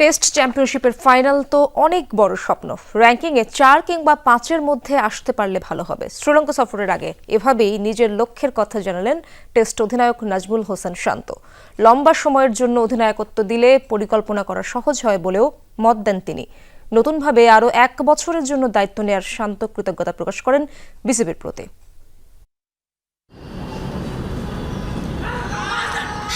Test চ্যাম্পিয়নশিপের final তো অনেক বড় স্বপ্ন। র্যাঙ্কিংয়ে চার কিংবা পাঁচের মধ্যে আসতে পারলে ভালো হবে। শ্রীলঙ্কা সফরের আগে এভাবেই নিজের লক্ষ্যের কথা জানালেন টেস্ট অধিনায়ক নাজমুল হোসেন শান্ত। লম্বা সময়ের জন্য অধিনায়কত্ব দিলে পরিকল্পনা করা সহজ হয় বলেও মত দেন তিনি। নতুনভাবে আরও এক বছরের জন্য দায়িত্ব নেওয়ার শান্ত কৃতজ্ঞতা প্রকাশ করেন বিসিবির প্রতি।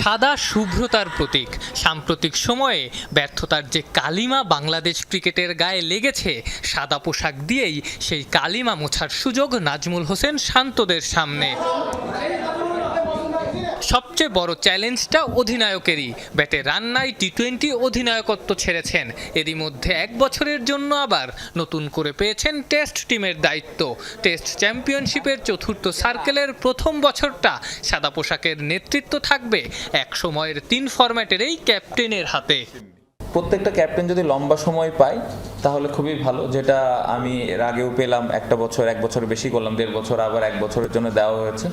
সাদা শুভ্রতার প্রতীক। সাম্প্রতিক সময়ে ব্যর্থতার যে কালিমা বাংলাদেশ ক্রিকেটের গায়ে লেগেছে, সাদা পোশাক দিয়েই সেই কালিমা মোছার সুযোগ নাজমুল হোসেন শান্তদের সামনে। সবচেয়ে বড় চ্যালেঞ্জটা অধিনায়কেরই। ব্যাটে রান্নায় টি টোয়েন্টি অধিনায়কত্ব ছেড়েছেন। এরই মধ্যে এক বছরের জন্য আবার নতুন করে পেয়েছেন টেস্ট টিমের দায়িত্ব। টেস্ট চ্যাম্পিয়নশিপের চতুর্থ সার্কেলের প্রথম বছরটা সাদা পোশাকের নেতৃত্ব থাকবে এক সময়ের তিন ফরম্যাটের এই ক্যাপ্টেনের হাতে। প্রত্যেকটা ক্যাপ্টেন যদি লম্বা সময় পায়, তাহলে খুবই ভালো। যেটা আমি এর আগেও পেলাম, একটা বছর, এক বছর বেশি করলাম, দেড় বছর, আবার এক বছরের জন্য দেওয়া হয়েছে।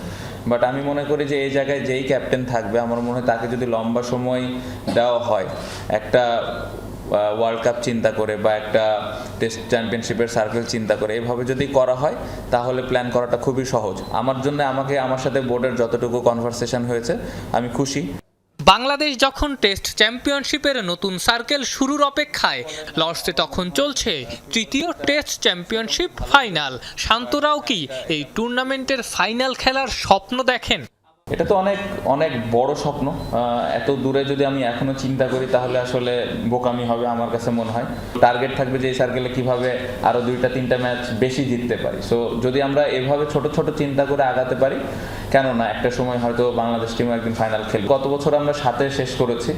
বাট আমি মনে করি যে, এই জায়গায় যেই ক্যাপ্টেন থাকবে, আমার মনে হয় তাকে যদি লম্বা সময় দেওয়া হয়, একটা ওয়ার্ল্ড কাপ চিন্তা করে বা একটা টেস্ট চ্যাম্পিয়নশিপের সার্কেল চিন্তা করে, এভাবে যদি করা হয়, তাহলে প্ল্যান করাটা খুবই সহজ। আমার জন্য আমাকে, আমার সাথে বোর্ডের যতটুকু কনভারসেশন হয়েছে, আমি খুশি। বাংলাদেশ যখন টেস্ট চ্যাম্পিয়নশিপের নতুন সার্কেল শুরুর অপেক্ষায়, লর্ডসে তখন চলছে তৃতীয় টেস্ট চ্যাম্পিয়নশিপ ফাইনাল। শান্তরাও কি এই টুর্নামেন্টের ফাইনাল খেলার স্বপ্ন দেখেন? এটা তো অনেক অনেক বড় স্বপ্ন। এত দূরে যদি আমি এখনও চিন্তা করি, তাহলে আসলে বোকামি হবে আমার কাছে মনে হয়। টার্গেট থাকবে যে এই সার্কেলে কীভাবে আরও দুইটা, তিনটা ম্যাচ বেশি জিততে পারি। সো যদি আমরা এভাবে ছোট ছোট চিন্তা করে আগাতে পারি কেন না একটা সময় হয়তো বাংলাদেশ টিম একদিন ফাইনাল খেলবে। গত বছর আমরা সাথে শেষ করেছি।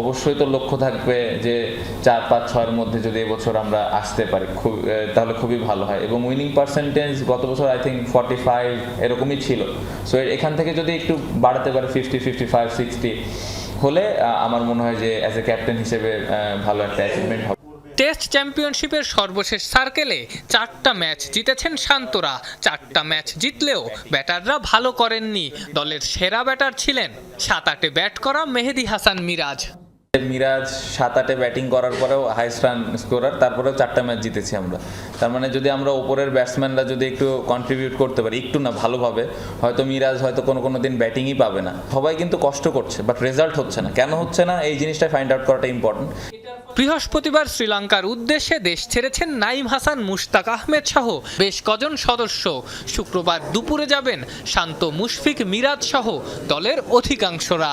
অবশ্যই তো লক্ষ্য থাকবে যে চার পাঁচ ছয়ের মধ্যে যদি এবছর আমরা আসতে পারি, খুব তাহলে খুবই ভালো হয়। এবং উইনিং পার্সেন্টেজ গত বছর আই থিঙ্ক ফর্টি ফাইভ এরকমই ছিল। সো এখান থেকে যদি একটু বাড়াতে পারে ফিফটি ফিফটি ফাইভ সিক্সটি হলে আমার মনে হয় যে অ্যাজ এ ক্যাপ্টেন হিসেবে ভালো একটা অ্যাচিভমেন্ট হবে। টেস্ট চ্যাম্পিয়নশিপের সর্বশেষ সার্কেলে চারটা ম্যাচ জিতেছেন শান্তরা। চারটা ম্যাচ জিতলেও ব্যাটাররা ভালো করেননি। দলের সেরা ব্যাটার ছিলেন সাত আটে ব্যাট করা মেহেদি হাসান মিরাজ। মিরাজ সাত আটে ব্যাটিং করার পরেও হাইস্ট রান স্কোরার তারপরেও চারটা ম্যাচ জিতেছি আমরা। তার মানে যদি আমরা ওপরের ব্যাটসম্যানরা যদি একটু কন্ট্রিবিউট করতে পারি, একটু না, ভালোভাবে, হয়তো মিরাজ হয়তো কোনো কোনো দিন ব্যাটিংই পাবে না। সবাই কিন্তু কষ্ট করছে বাট রেজাল্ট হচ্ছে না। কেন হচ্ছে না? এই জিনিসটা ফাইন্ড আউট করাটা ইম্পর্টেন্ট বৃহস্পতিবার শ্রীলঙ্কার উদ্দেশ্যে দেশ ছেড়েছেন নাইম হাসান, মুশতাক আহমেদ সহ বেশ কজন সদস্য। শুক্রবার দুপুরে যাবেন শান্ত মুশফিক, মিরাজ সহ দলের অধিকাংশরা।